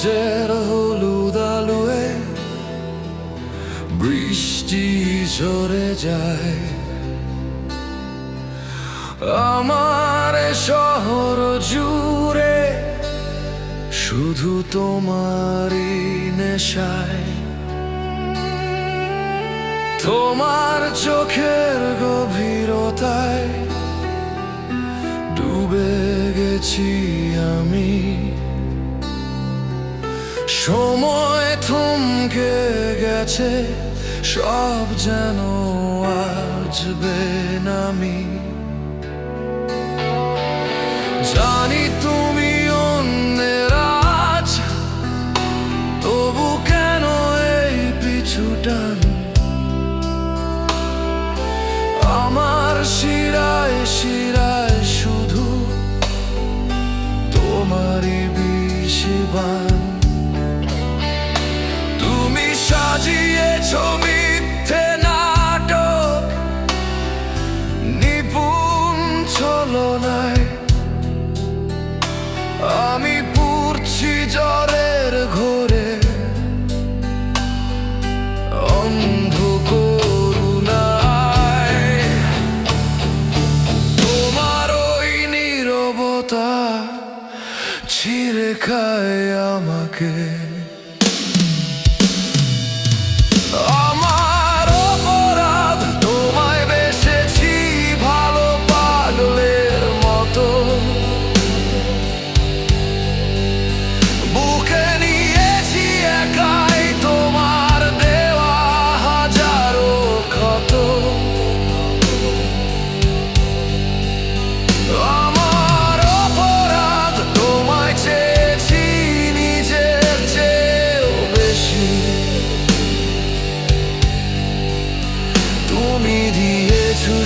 আগস্টের হলুদ বৃষ্টি ঝরে যায়। আমার শহর জুড়ে শুধু তোমারই নেশায়। তোমার চোখের গভীরতায় ডুবে গেছি আমি। সময় থমকে গেছে, সব যেন আসবে নামি জানি তুমি অন্যের আজ, তবু কেন এই পিছুটান আমার শিরায় শিরায় শুধু তোমারই বিষবান। ছিঁড়ে খায় আমাকে।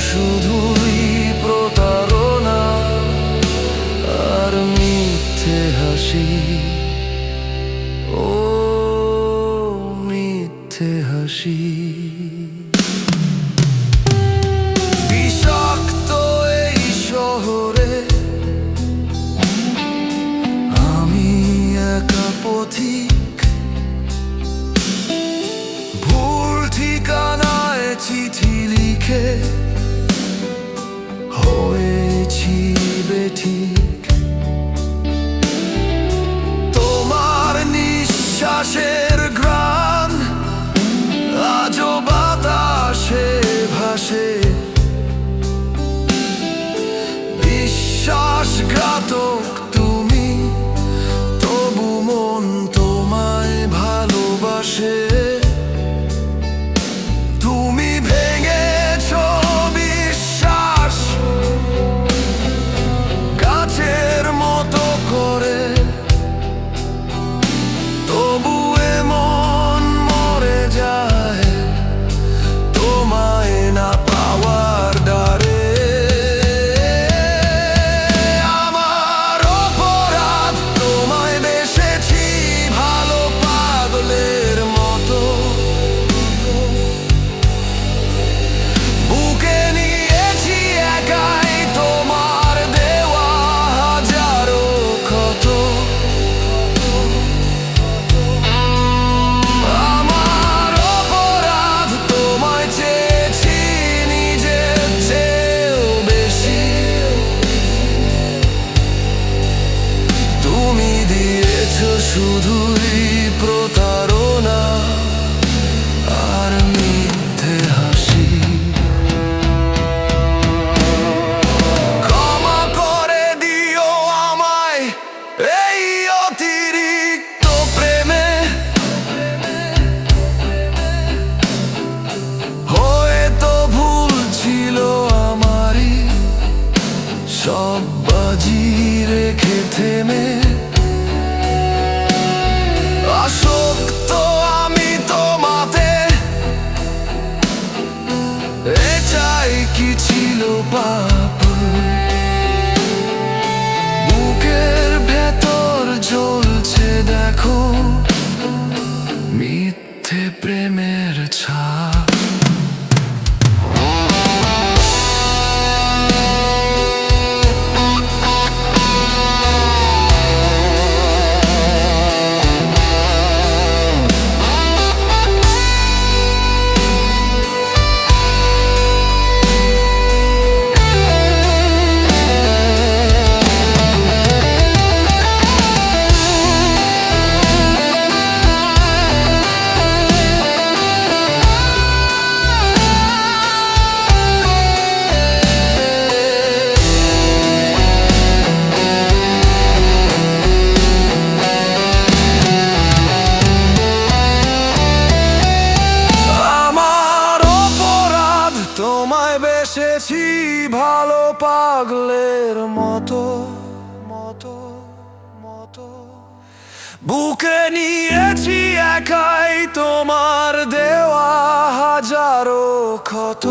শুধুই প্রতারণা আর মিথ্যে হাসি। ও মিথ্যে হাসি। বিষাক্ত এই শহরে আমি একা পথিক। ঠিকানায় চিঠি লিখে ভাসে বিশ্বাসঘাতক শুধুই প্রতারণা আর মিথ্যে হাসি। ক্ষমা করে দিও আমায় এই অতিরিক্ত প্রেমে। হয়তো ভুল ছিল আমারই, সব বাজি রেখে থেমে। পাপ বুকের ভেতর জ্বলছে দেখো মিথ্যে প্রেমের ছাপ। পাগলের মতো মতো মতো। বুকে নিয়েছি একাই তোমার দেওয়া হাজারো ক্ষত।